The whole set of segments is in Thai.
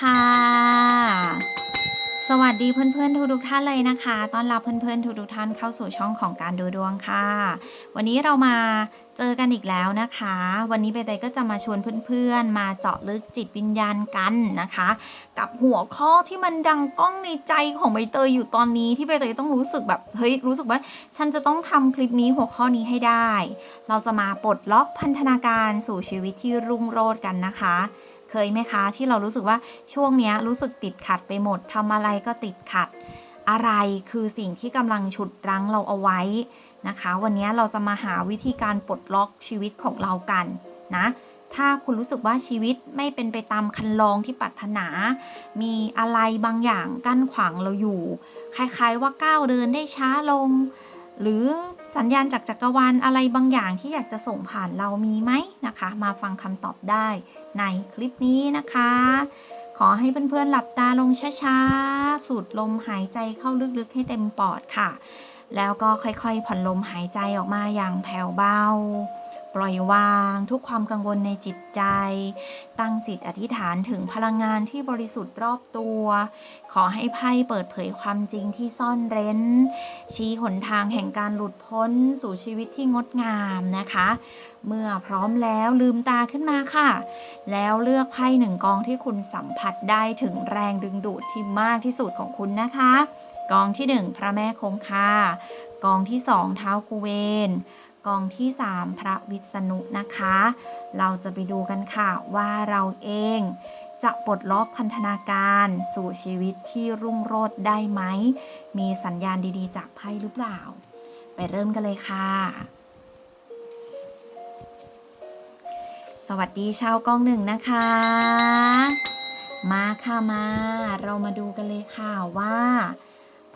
ค่ะ สวัสดีเพื่อนๆทุกๆท่านเลยนะคะต้อนรับเพื่อนๆทุกๆท่านเข้าสู่ช่องของการดูดวงค่ะ วันนี้เรามาเจอกันอีกแล้วนะคะ วันนี้ใบเตยก็จะมาชวนเพื่อนๆ มาเจาะลึกจิตวิญญาณกันนะคะ กับหัวข้อที่มันดังก้องในใจของใบเตยอยู่ตอนนี้ที่ใบเตยต้องรู้สึกแบบเฮ้ยรู้สึกว่า ฉันจะต้องทำคลิปนี้หัวข้อนี้ให้ได้ เราจะมาปลดล็อกพันธนาการสู่ชีวิตที่รุ่งโรจน์กันนะคะ เคยไหมคะที่เรารู้สึกว่าช่วงนี้รู้สึกติดขัดไปหมดทำอะไรก็ติดขัด อะไรคือสิ่งที่กำลังฉุดรั้งเราเอาไว้นะคะ วันนี้เราจะมาหาวิธีการปลดล็อกชีวิตของเรากันนะถ้าคุณรู้สึกว่าชีวิตไม่เป็นไปตามคันลองที่ปรารถนา มีอะไรบางอย่างกั้นขวางเราอยู่ คล้ายๆว่าก้าวเดินได้ช้าลง หรือสัญญาณจากจักรวาลอะไรบางอย่างที่อยากจะส่งผ่านเรามีไหมนะคะ มาฟังคำตอบได้ในคลิปนี้นะคะ ขอให้เพื่อนๆหลับตาลงช้าๆ สูดลมหายใจเข้าลึกๆให้เต็มปอดค่ะ แล้วก็ค่อยๆ ผ่อนลมหายใจออกมาอย่างแผ่วเบา ปล่อยวางทุกความกังวลในจิตใจ ตั้งจิตอธิษฐานถึงพลังงานที่บริสุทธิ์รอบตัว ขอให้ไพ่เปิดเผยความจริงที่ซ่อนเร้น ชี้หนทางแห่งการหลุดพ้นสู่ชีวิตที่งดงามนะคะ เมื่อพร้อมแล้วลืมตาขึ้นมาค่ะ แล้วเลือกไพ่หนึ่งกองที่คุณสัมผัสได้ถึงแรงดึงดูดที่มากที่สุดของคุณนะคะ กองที่หนึ่งพระแม่คงคากองที่สองเท้ากุเวน กองที่สามพระวิษณุนะคะ เราจะไปดูกันค่ะว่าเราเองจะปลดล็อกพันธนาการสู่ชีวิตที่รุ่งโรจน์ได้ไหม มีสัญญาณดีๆ จากไพ่หรือเปล่า ไปเริ่มกันเลยค่ะ สวัสดีชาวกองหนึ่งนะคะ มาค่ะมา เรามาดูกันเลยค่ะว่า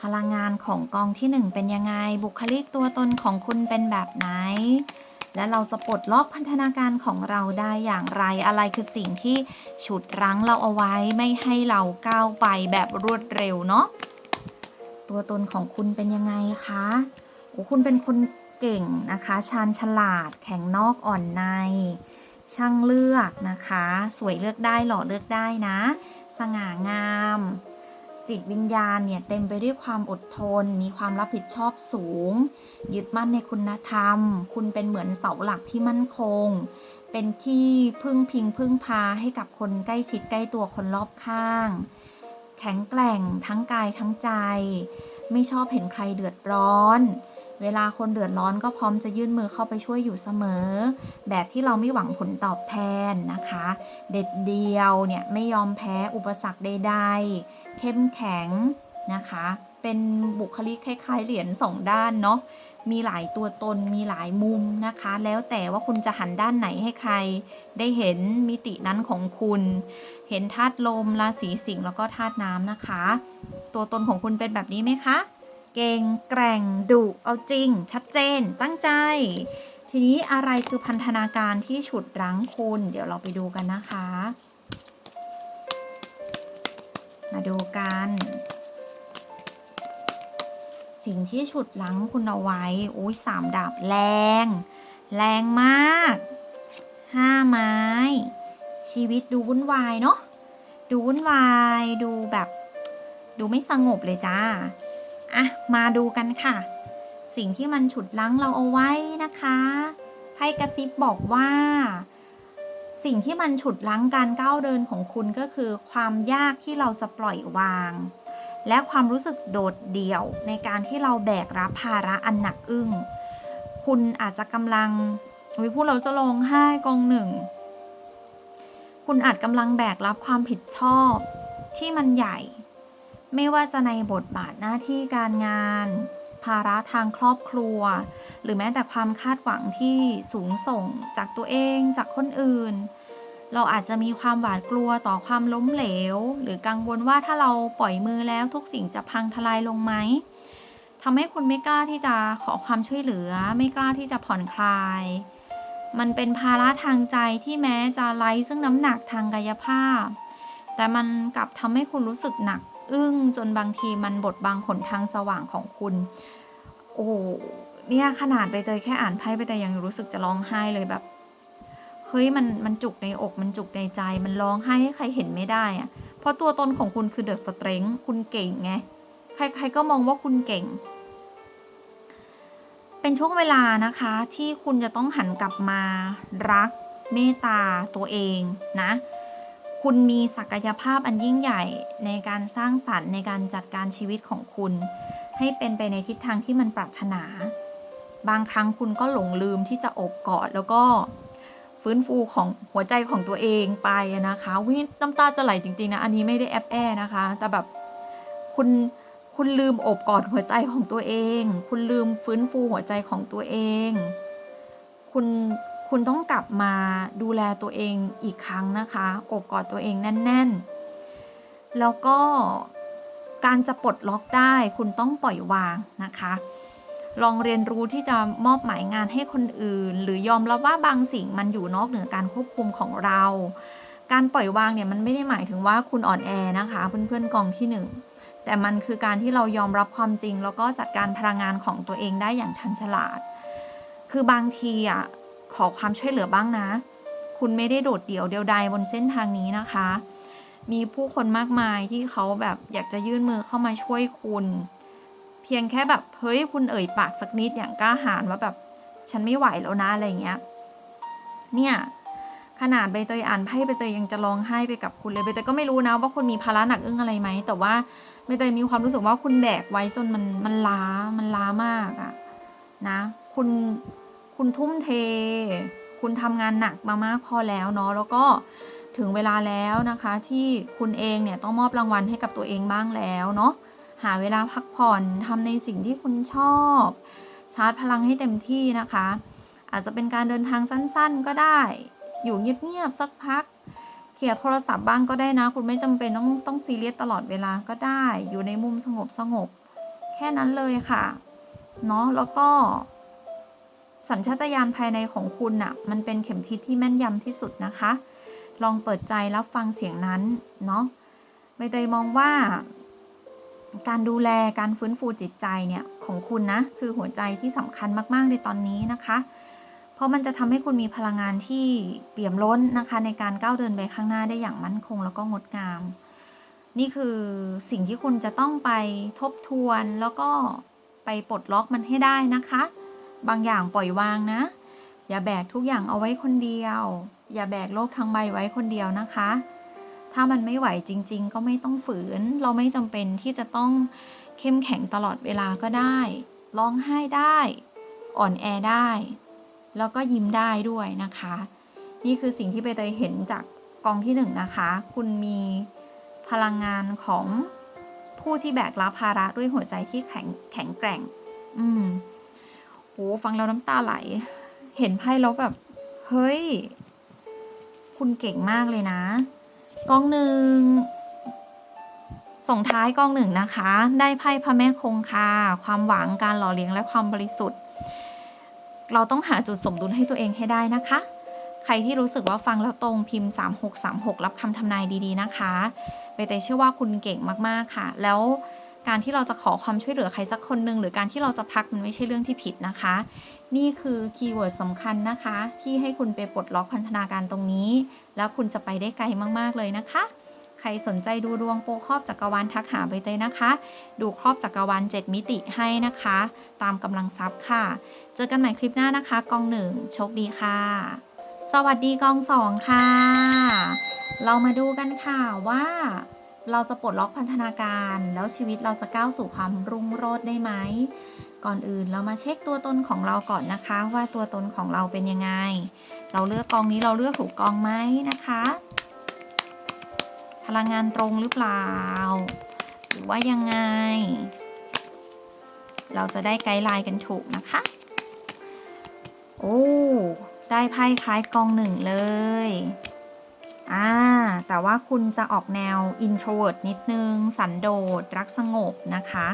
พลังงานของกองที่หนึ่งเป็นยังไง บุคลิกตัวตนของคุณเป็นแบบไหน และเราจะปลดล็อกพันธนาการของเราได้อย่างไรอะไรคือสิ่งที่ฉุดรั้งเราเอาไว้ไม่ให้เราก้าวไปแบบรวดเร็วเนาะตัวตนของคุณเป็นยังไงคะโอ้คุณเป็นคนเก่งนะคะชาญฉลาด แข็งนอกอ่อนใน ช่างเลือกนะคะ สวยเลือกได้หล่อเลือกได้นะ สง่างาม จิตวิญญาณเนี่ยเต็มไปด้วยความอดทน มีความรับผิดชอบสูง ยึดมั่นในคุณธรรม คุณเป็นเหมือนเสาหลักที่มั่นคง เป็นที่พึ่งพิงพึ่งพาให้กับคนใกล้ชิดใกล้ตัวคนรอบข้าง แข็งแกร่งทั้งกายทั้งใจ ไม่ชอบเห็นใครเดือดร้อน เวลาคนเดือดร้อนก็พร้อมจะยื่นมือเข้าไปช่วยอยู่เสมอ แบบที่เราไม่หวังผลตอบแทนนะคะ เด็ดเดียวเนี่ยไม่ยอมแพ้อุปสรรคใดๆ เข้มแข็งนะคะ เป็นบุคลิกคล้าย ๆ เหรียญสองด้านเนาะมีหลายตัวตนมีหลายมุมนะคะ แล้วแต่ว่าคุณจะหันด้านไหนให้ใคร ได้เห็นมิตินั้นของคุณ เห็นธาตุลมราศีสิงห์แล้วก็ธาตุน้ำนะคะ ตัวตนของคุณเป็นแบบนี้ไหมคะ เก่งแกร่งดุเอาจริง ชัดเจน ตั้งใจ ทีนี้อะไรคือพันธนาการที่ฉุดรั้งคุณ เดี๋ยวเราไปดูกันนะคะ มาดูกัน สิ่งที่ฉุดรั้งคุณเอาไว้อุ้ยสามดาบแรง แรงมากห้าไม้ ชีวิตดูวุ่นวายเนาะดูวุ่นวายดูแบบ ดูไม่สงบเลยจ้า อะ มาดูกันค่ะ สิ่งที่มันฉุดรั้งเราเอาไว้นะคะไพ่กระซิบบอกว่า สิ่งที่มันฉุดรั้งการก้าวเดินของคุณก็คือ ความยากที่เราจะปล่อยวาง และความรู้สึกโดดเดี่ยวในการที่เราแบกรับภาระอันหนักอึ้ง คุณอาจจะกำลังวิพูดเราจะลงไห้กองหนึ่ง คุณอาจกำลังแบกรับความผิดชอบที่มันใหญ่ ไม่ว่าจะในบทบาทหน้าที่การงาน ภาระทางครอบครัว หรือแม้แต่ความคาดหวังที่สูงส่งจากตัวเองจากคนอื่น เราอาจจะมีความหวาดกลัวต่อความล้มเหลว หรือกังวลว่าถ้าเราปล่อยมือแล้วทุกสิ่งจะพังทลายลงไหมทำให้คุณไม่กล้าที่จะขอความช่วยเหลือ ไม่กล้าที่จะผ่อนคลาย มันเป็นภาระทางใจที่แม้จะไร้ซึ่งน้ำหนักทางกายภาพ แต่มันกลับทำให้คุณรู้สึกหนัก อึ้งจนบางทีมันบดบังหนทางสว่างของคุณ โอ้เนี่ยขนาดไปเตยแค่อ่านไพ่ไปเตยยังรู้สึกจะร้องไห้เลยแบบเฮ้ยมันมันจุกในอกมันจุกในใจ มันร้องไห้ให้ใครเห็นไม่ได้อะเพราะตัวตนของคุณคือเดอะสเตรน g ์คุณเก่งไงใครๆก็มองว่าคุณเก่ง เป็นช่วงเวลานะคะ ที่คุณจะต้องหันกลับมารักเมตตาตัวเองนะ คุณมีศักยภาพอันยิ่งใหญ่ในการสร้างสรรค์ในการจัดการชีวิตของคุณ ให้เป็นไปในทิศทางที่มันปรารถนา บางครั้งคุณก็หลงลืมที่จะอบกอดแล้วก็ฟื้นฟูของหัวใจของตัวเองไปนะคะวิน้ำตาจะไหลจริงๆนะ อันนี้ไม่ได้แอบแอนะคะ แต่แบบคุณคุณลืมอบกอดหัวใจของตัวเอง คุณลืมฟื้นฟูหัวใจของตัวเอง คุณ คุณต้องกลับมาดูแลตัวเองอีกครั้งนะคะอบกอดตัวเองแน่น ๆ แล้วก็การจะปลดล็อกได้คุณต้องปล่อยวางนะคะ ลองเรียนรู้ที่จะมอบหมายงานให้คนอื่น หรือยอมรับว่าบางสิ่งมันอยู่นอกเหนือการควบคุมของเรา การปล่อยวางเนี่ยมันไม่ได้หมายถึงว่าคุณอ่อนแอนะคะเพื่อนๆกองที่หนึ่งแต่มันคือการที่เรายอมรับความจริง แล้วก็จัดการพลังงานของตัวเองได้อย่างชันฉลาด คือบางทีอะ ขอความช่วยเหลือบ้างนะ คุณไม่ได้โดดเดี่ยวเดียวดายบนเส้นทางนี้นะคะ มีผู้คนมากมายที่เขาแบบอยากจะยื่นมือเข้ามาช่วยคุณ เพียงแค่แบบเฮ้ยคุณเอ่ยปากสักนิดอย่างกล้าหาญว่าแบบฉันไม่ไหวแล้วนะอะไรเงี้ย เนี่ยขนาดใบเตยอ่านไพ่ใบเตยยังจะร้องไห้ไปกับคุณเลยใบเตยก็ไม่รู้นะว่าคุณมีภาระหนักอึ้งอะไรไหมแต่ว่าใบเตยมีความรู้สึกว่าคุณแบกไว้จนมันมันล้ามันล้ามากอะนะ คุณ คุณทุ่มเท คุณทำงานหนักมามากพอแล้วเนาะแล้วก็ถึงเวลาแล้วนะคะ ที่คุณเองเนี่ยต้องมอบรางวัลให้กับตัวเองบ้างแล้วเนาะหาเวลาพักผ่อนทำในสิ่งที่คุณชอบ ชาร์จพลังให้เต็มที่นะคะ อาจจะเป็นการเดินทางสั้นๆก็ได้ อยู่เงียบๆสักพักเขียนโทรศัพท์บ้างก็ได้นะ คุณไม่จำเป็นต้องต้องซีเรียสตลอดเวลาก็ได้ อยู่ในมุมสงบสงบๆแค่นั้นเลยค่ะ เนาะแล้วก็ สัญชาตญาณภายในของคุณน่ะ มันเป็นเข็มทิศที่แม่นยำที่สุดนะคะ ลองเปิดใจรับฟังเสียงนั้น เนาะใบเตยมองว่า การดูแลการฟื้นฟูจิตใจเนี่ยของคุณนะ คือหัวใจที่สำคัญมากๆในตอนนี้นะคะ เพราะมันจะทำให้คุณมีพลังงานที่เปี่ยมล้นนะคะ ในการก้าวเดินไปข้างหน้าได้อย่างมั่นคงแล้วก็งดงาม นี่คือสิ่งที่คุณจะต้องไปทบทวนแล้วก็ไปปลดล็อกมันให้ได้นะคะ บางอย่างปล่อยวางนะ อย่าแบกทุกอย่างเอาไว้คนเดียว อย่าแบกโลกทั้งใบไว้คนเดียวนะคะ ถ้ามันไม่ไหวจริง ๆ ก็ไม่ต้องฝืน เราไม่จำเป็นที่จะต้องเข้มแข็งตลอดเวลาก็ได้ ร้องไห้ได้ อ่อนแอได้ แล้วก็ยิ้มได้ด้วยนะคะ นี่คือสิ่งที่ใบเตยเห็นจากกองที่หนึ่งนะคะ คุณมีพลังงานของผู้ที่แบกรับภาระด้วยหัวใจที่แข็งแข็งแกร่ง อืม โหฟังแล้วน้ำตาไหล เห็นไพ่แล้วแบบ เฮ้ย คุณเก่งมากเลยนะกองหนึ่งส่งท้ายกองหนึ่งนะคะ ได้ไพ่พระแม่คงคา ความหวังการหล่อเลี้ยงและความบริสุทธิ์ เราต้องหาจุดสมดุลให้ตัวเองให้ได้นะคะ ใครที่รู้สึกว่าฟังแล้วตรงพิมพ์ 3636 รับคำทำนายดีๆนะคะใบเตยเชื่อว่าคุณเก่งมากๆค่ะ แล้ว การที่เราจะขอความช่วยเหลือใครสักคนหนึ่งหรือการที่เราจะพักมันไม่ใช่เรื่องที่ผิดนะคะ นี่คือคีย์เวิร์ดสำคัญนะคะ ที่ให้คุณไปปลดล็อกพันธนาการตรงนี้ แล้วคุณจะไปได้ไกลมากๆเลยนะคะ ใครสนใจดูดวงโปครอบจักรวาลทักหาใบเตยนะคะ ดูครอบจักรวาล7มิติให้นะคะ ตามกำลังทรัพย์ค่ะ เจอกันใหม่คลิปหน้านะคะ กองหนึ่งโชคดีค่ะ สวัสดีกองสองค่ะ เรามาดูกันค่ะว่า เราจะปลดล็อกพันธนาการ แล้วชีวิตเราจะก้าวสู่ความรุ่งโรจน์ได้ไหม ก่อนอื่นเรามาเช็คตัวตนของเราก่อนนะคะ ว่าตัวตนของเราเป็นยังไง เราเลือกกองนี้เราเลือกถูกกองไหมนะคะ พลังงานตรงหรือเปล่า หรือว่ายังไง เราจะได้ไกด์ไลน์กันถูกนะคะ โอ้ ได้ไพ่คล้ายกองหนึ่งเลย อ่าแต่ว่าคุณจะออกแนว introvert นิดนึง สันโดษรักสงบนะคะ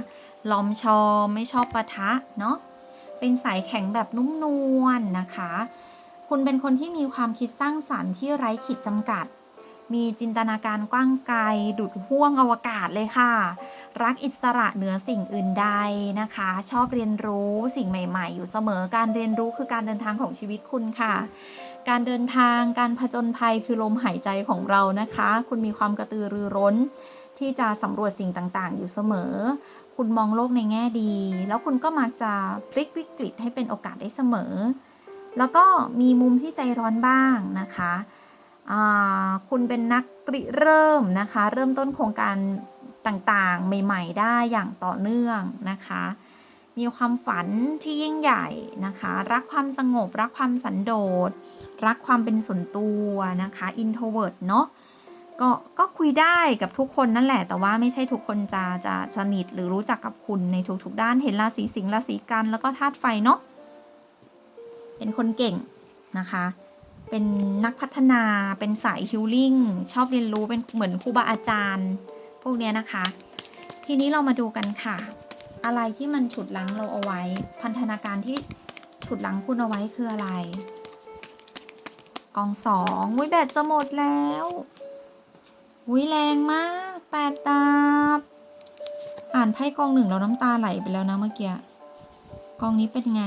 ลอมชอมไม่ชอบปะทะเนาะเป็นสายแข็งแบบนุ่มนวลนะคะ คุณเป็นคนที่มีความคิดสร้างสรรค์ที่ไร้ขีดจำกัด มีจินตนาการกว้างไกล ดุดห่วงอวกาศเลยค่ะ รักอิสระเหนือสิ่งอื่นใดนะคะ ชอบเรียนรู้สิ่งใหม่ ๆ อยู่เสมอการเรียนรู้คือการเดินทางของชีวิตคุณค่ะ การเดินทางการผจญภัยคือลมหายใจของเรานะคะ คุณมีความกระตือรือร้น ที่จะสำรวจสิ่งต่างๆ อยู่เสมอ คุณมองโลกในแง่ดี แล้วคุณก็มักจะพลิกวิกฤตให้เป็นโอกาสได้เสมอ แล้วก็มีมุมที่ใจร้อนบ้างนะคะคุณเป็นนักริเริ่มนะคะ เริ่มต้นโครงการ ต่างๆ ใหม่ ๆ ได้อย่างต่อเนื่องนะคะ มีความฝันที่ยิ่งใหญ่นะคะ รักความสงบ รักความสันโดษ รักความเป็นส่วนตัวนะคะ introvert เนาะก็ก็คุยได้กับทุกคนนั่นแหละ แต่ว่าไม่ใช่ทุกคนจะจะสนิทหรือรู้จักกับคุณในทุกๆด้าน เห็นราศีสิงห์ราศีกันแล้วก็ธาตุไฟเนาะ เป็นคนเก่งนะคะ เป็นนักพัฒนา เป็นสายฮิลลิ่ง ชอบเรียนรู้ เป็นเหมือนครูบาอาจารย์ พวกเนี้ยนะคะ ทีนี้เรามาดูกันค่ะ อะไรที่มันฉุดลังเราเอาไว้ พันธนาการที่ฉุดลังคุณเอาไว้คืออะไร กองสองวิแบตจะหมดแล้ววิแรงมากแปดดาบ อ่านไพ่กองหนึ่งแล้วน้ำตาไหลไปแล้วนะเมื่อกี้กองนี้เป็นไง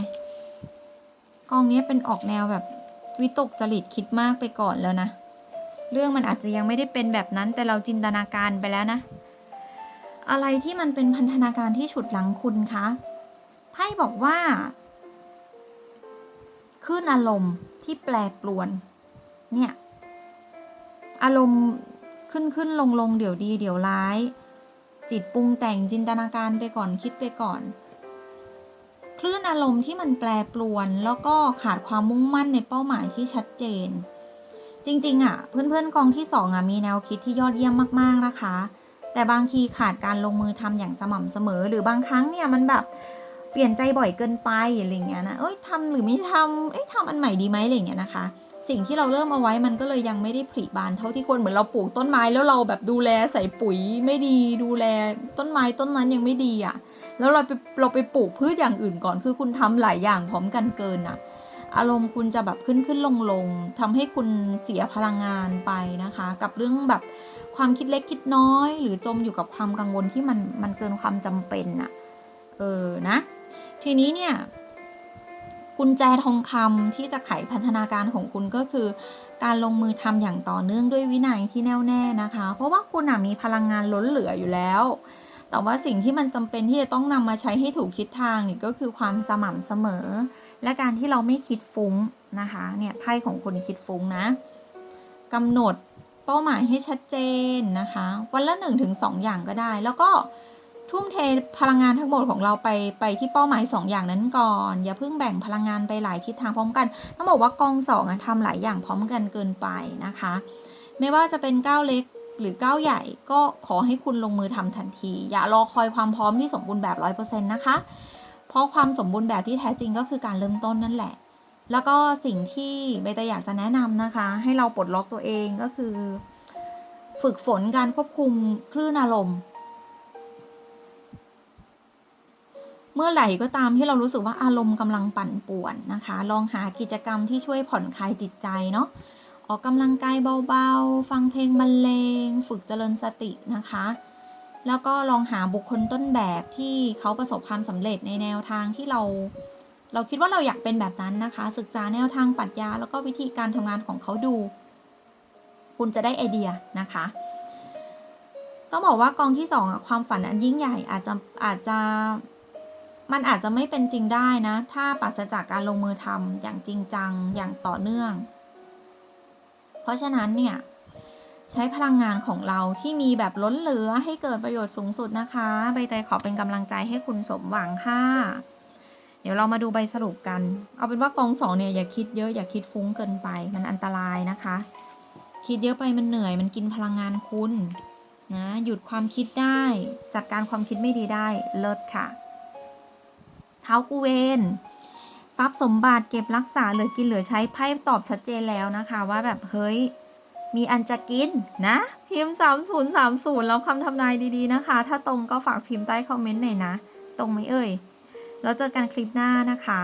กองนี้เป็นออกแนวแบบวิตกจริตคิดมากไปก่อนแล้วนะ เรื่องมันอาจจะยังไม่ได้เป็นแบบนั้น แต่เราจินตนาการไปแล้วนะ อะไรที่มันเป็นพันธนาการที่ฉุดหลังคุณคะไพ่บอกว่าคลื่นอารมณ์ที่แปรปรวน เนี่ย อารมณ์ขึ้นขึ้นลงลงเดี๋ยวดีเดี๋ยวร้าย จิตปรุงแต่งจินตนาการไปก่อนคิดไปก่อน คลื่นอารมณ์ที่มันแปรปรวน แล้วก็ขาดความมุ่งมั่นในเป้าหมายที่ชัดเจน จริงๆอะเพื่อนๆกองที่สองอะมีแนวคิดที่ยอดเยี่ยมมากๆนะคะ แต่บางทีขาดการลงมือทำอย่างสม่ำเสมอ หรือบางครั้งเนี่ยมันแบบเปลี่ยนใจบ่อยเกินไปอะไรเงี้ยนะเอ้ยทำหรือไม่ทำเอ้ยทำอันใหม่ดีไหมอะไรเงี้ยนะคะ สิ่งที่เราเริ่มเอาไว้มันก็เลยยังไม่ได้ผลิบานเท่าที่ควรเหมือนเราปลูกต้นไม้แล้วเราแบบดูแลใส่ปุ๋ยไม่ดีดูแลต้นไม้ต้นนั้นยังไม่ดีอะ่ะ แล้วเราไปเราไปปลูกพืชอย่างอื่นก่อนคือคุณทำหลายอย่างพร้อมกันเกินอะ อารมณ์คุณจะแบบขึ้นขึ้นลงลงทำให้คุณเสียพลังงานไปนะคะ กับเรื่องแบบความคิดเล็กคิดน้อย หรือจมอยู่กับความกังวลที่มันมันเกินความจำเป็นอะเออนะ ทีนี้เนี่ยกุญแจทองคำที่จะไขพัฒนาการของคุณก็คือ การลงมือทำอย่างต่อเนื่องด้วยวินัยที่แน่วแน่นะคะ เพราะว่าคุณมีพลังงานล้นเหลืออยู่แล้ว แต่ว่าสิ่งที่มันจำเป็นที่จะต้องนำมาใช้ให้ถูกทิศทางนี่ก็คือความสม่ำเสมอ และการที่เราไม่คิดฟุ้งนะคะเนี่ยไพ่ของคุณคิดฟุ้งนะกำหนดเป้าหมายให้ชัดเจนนะคะ วันละ1นถึงสอย่างก็ได้ แล้วก็ทุ่มเทพลังงานทั้งหมดของเราไปไปที่เป้าหมาย 2 อย่างนั้นก่อน อย่าเพิ่งแบ่งพลังงานไปหลายทิศทางพร้อมกันต้องบอกว่ากองสองอะทำหลายอย่างพร้อมกันเกินไปนะคะ ไม่ว่าจะเป็นก้าวเล็กหรือก้าวใหญ่ก็ขอให้คุณลงมือทำทันที อย่ารอคอยความพร้อมที่สมบูรณ์แบบ 100%นะคะ เพราะความสมบูรณ์แบบที่แท้จริงก็คือการเริ่มต้นนั่นแหละ แล้วก็สิ่งที่เบเตอยากจะแนะนำนะคะ ให้เราปลดล็อกตัวเองก็คือ ฝึกฝนการควบคุมคลื่นอารมณ์ เมื่อไหร่ก็ตามที่เรารู้สึกว่าอารมณ์กำลังปั่นป่วนนะคะ ลองหากิจกรรมที่ช่วยผ่อนคลายจิตใจเนาะออกกำลังกายเบาๆ ฟังเพลงบรรเลง ฝึกเจริญสตินะคะ แล้วก็ลองหาบุคคลต้นแบบที่เขาประสบความสำเร็จในแนวทางที่เรา เราคิดว่าเราอยากเป็นแบบนั้นนะคะ ศึกษาแนวทางปรัชญา แล้วก็วิธีการทำงานของเขาดู คุณจะได้ไอเดียนะคะ ต้องบอกว่ากองที่สองอะความฝันอันยิ่งใหญ่อาจจะอาจจะมันอาจจะไม่เป็นจริงได้นะ ถ้าปราศจากการลงมือทำอย่างจริงจังอย่างต่อเนื่อง เพราะฉะนั้นเนี่ย ใช้พลังงานของเราที่มีแบบล้นเหลือให้เกิดประโยชน์สูงสุดนะคะ ใบเตยขอเป็นกำลังใจให้คุณสมหวังค่ะ เดี๋ยวเรามาดูใบสรุปกัน เอาเป็นว่ากองสองเนี่ยอย่าคิดเยอะอย่าคิดฟุ้งเกินไป มันอันตรายนะคะ คิดเยอะไปมันเหนื่อยมันกินพลังงานคุณนะหยุดความคิดได้ จัดการความคิดไม่ดีได้เลิศค่ะ เท้ากูเวนทรัพย์สมบัติเก็บรักษาเหลือกินเหลือใช้ไพ่ตอบชัดเจนแล้วนะคะ ว่าแบบเฮ้ย มีอันจะกินนะ พิมพ์ 3030 แล้วคำทำนายดีๆนะคะ ถ้าตรงก็ฝากพิมพ์ใต้คอมเมนต์หน่อยนะ ตรงไหมเอ่ย แล้วเจอกันคลิปหน้านะคะ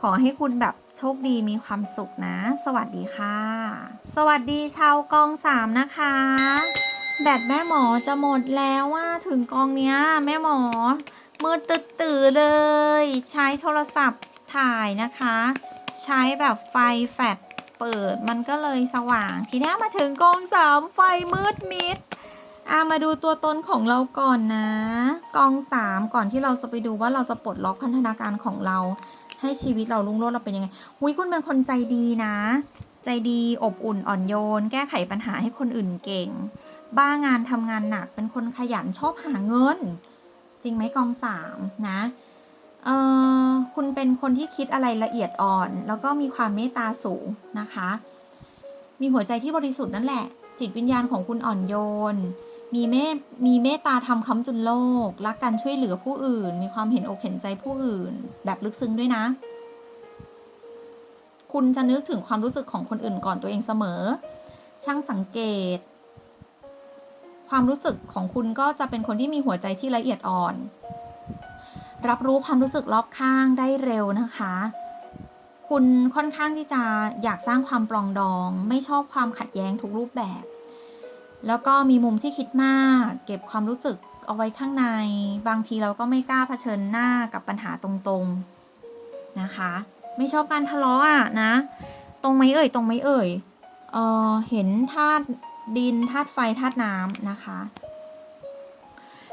ขอให้คุณแบบโชคดีมีความสุขนะ สวัสดีค่ะ สวัสดีชาวกองสามนะคะ แบตแม่หมอจะหมดแล้วว่าถึงกองเนี้ย แม่หมอ มืดตึดตื่อเลย ใช้โทรศัพท์ถ่ายนะคะ ใช้แบบไฟแฟลช เปิดมันก็เลยสว่าง ทีนี้มาถึงกองสามไฟมืดมิดอะมาดูตัวตนของเราก่อนนะ กองสามก่อนที่เราจะไปดูว่าเราจะปลดล็อกพันธนาการของเรา ให้ชีวิตเรารุ่งโรจน์เราเป็นยังไงหุยคุณเป็นคนใจดีนะ ใจดีอบอุ่นอ่อนโยน แก้ไขปัญหาให้คนอื่นเก่ง บ้างานทำงานหนักเป็นคนขยันชอบหาเงิน จริงไหมกองสามนะ เออคุณเป็นคนที่คิดอะไรละเอียดอ่อน แล้วก็มีความเมตตาสูงนะคะ มีหัวใจที่บริสุทธิ์นั่นแหละ จิตวิญญาณของคุณอ่อนโยน มีเมตมีเมตตาทำค้ำจุนโลก รักการช่วยเหลือผู้อื่น มีความเห็นอกเห็นใจผู้อื่น แบบลึกซึ้งด้วยนะ คุณจะนึกถึงความรู้สึกของคนอื่นก่อนตัวเองเสมอ ช่างสังเกต ความรู้สึกของคุณก็จะเป็นคนที่มีหัวใจที่ละเอียดอ่อน รับรู้ความรู้สึกรอบข้างได้เร็วนะคะ คุณค่อนข้างที่จะอยากสร้างความปลองดอง ไม่ชอบความขัดแย้งทุกรูปแบบ แล้วก็มีมุมที่คิดมาก เก็บความรู้สึกเอาไว้ข้างใน บางทีเราก็ไม่กล้าเผชิญหน้ากับปัญหาตรงๆนะคะ ไม่ชอบการทะเลาะอะนะ ตรงไหมเอ่ย ตรงไหมเอ่ยเออเห็นธาตุดินธาตุไฟธาตุน้ำนะคะ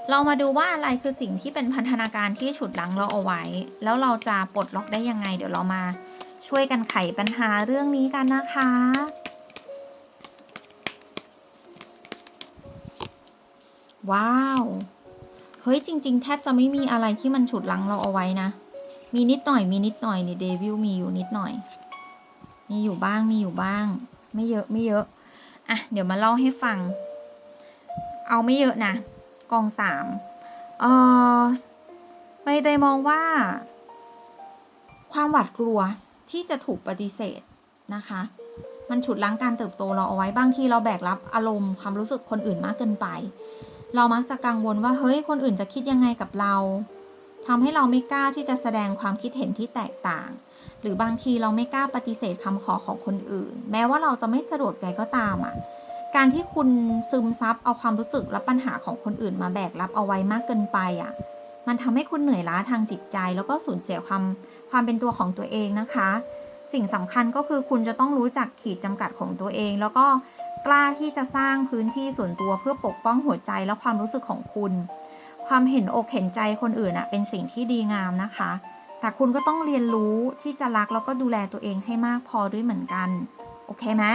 เรามาดูว่าอะไรคือสิ่งที่เป็นพันธนาการที่ฉุดลังเราเอาไว้ แล้วเราจะปลดล็อกได้ยังไง เดี๋ยวเรามาช่วยกันไขปัญหาเรื่องนี้กันนะคะ ว้าว เฮ้ยจริง ๆ แทบจะไม่มีอะไรที่มันฉุดลังเราเอาไว้นะ มีนิดหน่อยมีนิดหน่อยนี่เดวิลมีอยู่นิดหน่อย มีอยู่บ้างมีอยู่บ้าง ไม่เยอะไม่เยอะ อะ เดี๋ยวมาเล่าให้ฟัง เอาไม่เยอะนะ กองสามเออใบเตยมองว่า ความหวาดกลัวที่จะถูกปฏิเสธนะคะ มันฉุดล้างการเติบโตเราเอาไว้บางทีเราแบกรับอารมณ์ความรู้สึกคนอื่นมากเกินไป เรามักจะกังวลว่าเฮ้ยคนอื่นจะคิดยังไงกับเราทำให้เราไม่กล้าที่จะแสดงความคิดเห็นที่แตกต่าง หรือบางทีเราไม่กล้าปฏิเสธคำขอของคนอื่น แม้ว่าเราจะไม่สะดวกใจก็ตามอะ การที่คุณซึมซับเอาความรู้สึกและปัญหาของคนอื่นมาแบกรับเอาไว้มากเกินไปอะ มันทำให้คุณเหนื่อยล้าทางจิตใจ แล้วก็สูญเสียความความเป็นตัวของตัวเองนะคะ สิ่งสำคัญก็คือคุณจะต้องรู้จักขีดจำกัดของตัวเอง แล้วก็กล้าที่จะสร้างพื้นที่ส่วนตัวเพื่อปกป้องหัวใจและความรู้สึกของคุณ ความเห็นอกเห็นใจคนอื่นอะเป็นสิ่งที่ดีงามนะคะ แต่คุณก็ต้องเรียนรู้ที่จะรักแล้วก็ดูแลตัวเองให้มากพอด้วยเหมือนกัน โอเคไหม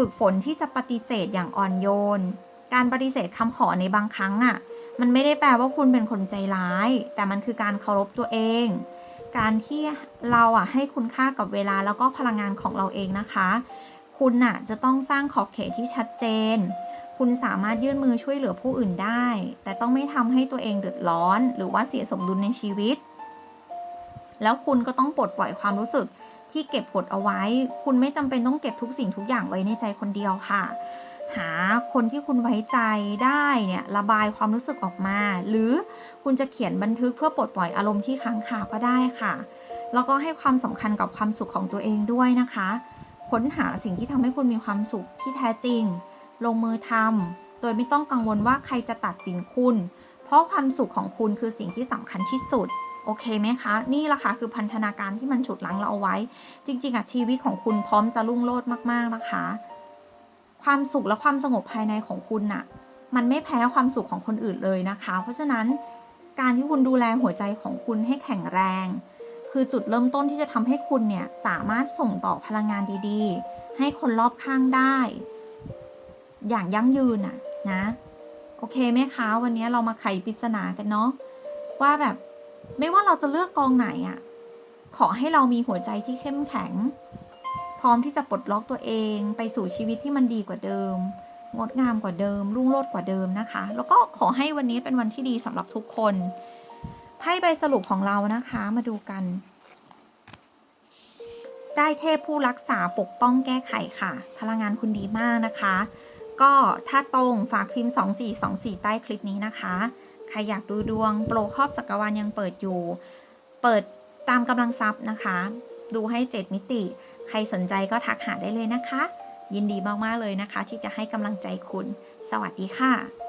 ฝึกฝนที่จะปฏิเสธอย่างอ่อนโยน การปฏิเสธคำขอในบางครั้งอะ มันไม่ได้แปลว่าคุณเป็นคนใจร้าย แต่มันคือการเคารพตัวเอง การที่เราอะให้คุณค่ากับเวลาแล้วก็พลังงานของเราเองนะคะ คุณน่ะจะต้องสร้างขอบเขตที่ชัดเจน คุณสามารถยื่นมือช่วยเหลือผู้อื่นได้ แต่ต้องไม่ทำให้ตัวเองเดือดร้อน หรือว่าเสียสมดุลในชีวิต แล้วคุณก็ต้องปลดปล่อยความรู้สึก ที่เก็บกดเอาไว้ คุณไม่จำเป็นต้องเก็บทุกสิ่งทุกอย่างไว้ในใจคนเดียวค่ะ หาคนที่คุณไว้ใจได้เนี่ยระบายความรู้สึกออกมา หรือคุณจะเขียนบันทึกเพื่อปลดปล่อยอารมณ์ที่ค้างคาก็ได้ค่ะ แล้วก็ให้ความสำคัญกับความสุขของตัวเองด้วยนะคะ ค้นหาสิ่งที่ทำให้คุณมีความสุขที่แท้จริง ลงมือทำโดยไม่ต้องกังวลว่าใครจะตัดสินคุณ เพราะความสุขของคุณคือสิ่งที่สำคัญที่สุด โอเคไหมคะ นี่แหละค่ะคือพันธนาการที่มันฉุดลังเราเอาไว้ จริง ๆอะชีวิตของคุณพร้อมจะรุ่งโรจน์มากๆนะคะ ความสุขและความสงบภายในของคุณน่ะ มันไม่แพ้ความสุขของคนอื่นเลยนะคะ เพราะฉะนั้นการที่คุณดูแลหัวใจของคุณให้แข็งแรง คือจุดเริ่มต้นที่จะทำให้คุณเนี่ยสามารถส่งต่อพลังงานดีๆ ให้คนรอบข้างได้ อย่างยั่งยืนน่ะนะ โอเคไหมคะ วันนี้เรามาไขปริศนากันเนาะว่าแบบ ไม่ว่าเราจะเลือกกองไหนอะขอให้เรามีหัวใจที่เข้มแข็ง พร้อมที่จะปลดล็อกตัวเองไปสู่ชีวิตที่มันดีกว่าเดิม งดงามกว่าเดิม รุ่งโรจน์กว่าเดิมนะคะ แล้วก็ขอให้วันนี้เป็นวันที่ดีสำหรับทุกคนไพ่ใบสรุปของเรานะคะมาดูกัน ได้เทพผู้รักษาปกป้องแก้ไขค่ะ พลังงานคุณดีมากนะคะ ก็ถ้าตรงฝากพิมพ์ 2424 ใต้คลิปนี้นะคะ ใครอยากดูดวง โปรครอบจักรวาลยังเปิดอยู่ เปิดตามกำลังทรัพย์นะคะ ดูให้ 7 มิติ ใครสนใจก็ทักหาได้เลยนะคะ ยินดีมาก ๆ เลยนะคะ ที่จะให้กำลังใจคุณ สวัสดีค่ะ